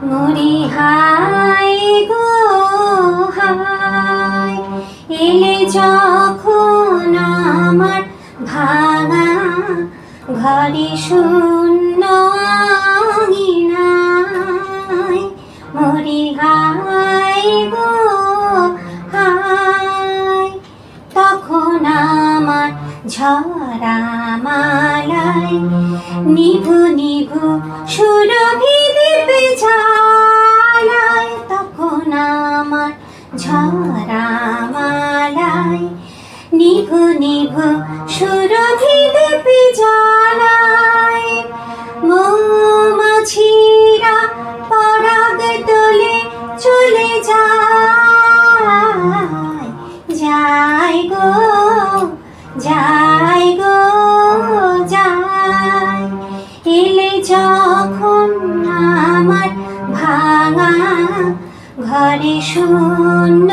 মরি হাই গো হাই এলে যখন আমার ভাঙা ঘরে শূন্য আঙিনায় মরি হাই গো হাই তখন আমার ঝরা মালাই নিভু নিভু সুরভি দীপে ঝা আমার ঝরা মালাই নিভু নিভু, সুরভি দীপে জ্বালায়। মৌমাছিরা পরাগ তোলে চলে যায়। যায় গো যায় গো, যায়। এলে যখন আমার ভাঙা ঘরে শূন্য